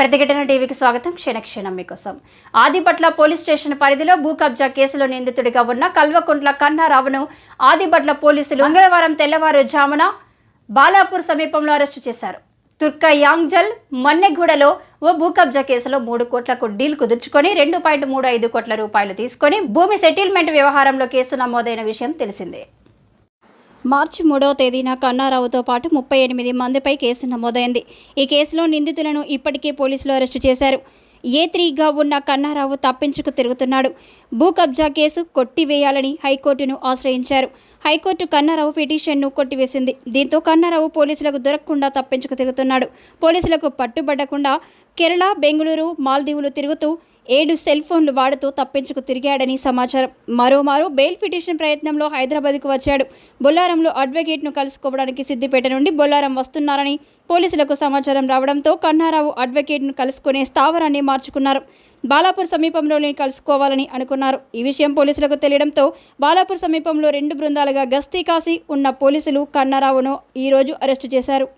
ప్రతిఘటన టీవీకి స్వాగతం. క్షణక్షణం మీకోసం. ఆదిబట్ల పోలీస్ స్టేషన్ పరిధిలో భూ కబ్జా కేసులో నిందితుడిగా ఉన్న కల్వకుంట్ల కన్నారావును ఆదిబట్ల పోలీసులు మంగళవారం తెల్లవారుజామున బాలాపూర్ సమీపంలో అరెస్టు చేశారు. తుర్క యాంగ్జల్ మన్నెగూడలో ఓ భూ కబ్జా కేసులో మూడు కోట్లకు డీల్ కుదుర్చుకొని రెండు పాయింట్ మూడు ఐదు కోట్ల రూపాయలు తీసుకొని భూమి సెటిల్మెంట్ వ్యవహారంలో కేసు నమోదైన విషయం తెలిసిందే. మార్చి మూడవ తేదీన కన్నారావుతో పాటు ముప్పై ఎనిమిది మందిపై కేసు నమోదైంది. ఈ కేసులో నిందితులను ఇప్పటికే పోలీసులు అరెస్టు చేశారు. ఏ త్రీగా ఉన్న కన్నారావు తప్పించుకు తిరుగుతున్నాడు. భూ కబ్జా కేసు కొట్టివేయాలని హైకోర్టును ఆశ్రయించారు. హైకోర్టు కన్నారావు పిటిషన్ను కొట్టివేసింది. దీంతో కన్నారావు పోలీసులకు దొరకకుండా తప్పించుకు తిరుగుతున్నాడు. పోలీసులకు పట్టుబడకుండా కేరళ బెంగళూరు మాల్దీవులు తిరుగుతూ ఏడు సెల్ ఫోన్లు వాడుతూ తప్పించుకు తిరిగాడని సమాచారం. మరోమారు బెయిల్ పిటిషన్ ప్రయత్నంలో హైదరాబాద్కు వచ్చాడు. బొల్లారంలో అడ్వకేట్ను కలుసుకోవడానికి సిద్దిపేట నుండి బొల్లారం వస్తున్నారని పోలీసులకు సమాచారం రావడంతో కన్నారావు అడ్వకేట్ను కలుసుకునే స్థావరాన్ని మార్చుకున్నారు. బాలాపూర్ సమీపంలోనే కలుసుకోవాలని అనుకున్నారు. ఈ విషయం పోలీసులకు తెలియడంతో బాలాపూర్ సమీపంలో రెండు బృందాలుగా గస్తీ కాసి ఉన్న పోలీసులు కన్నారావును ఈరోజు అరెస్టు చేశారు.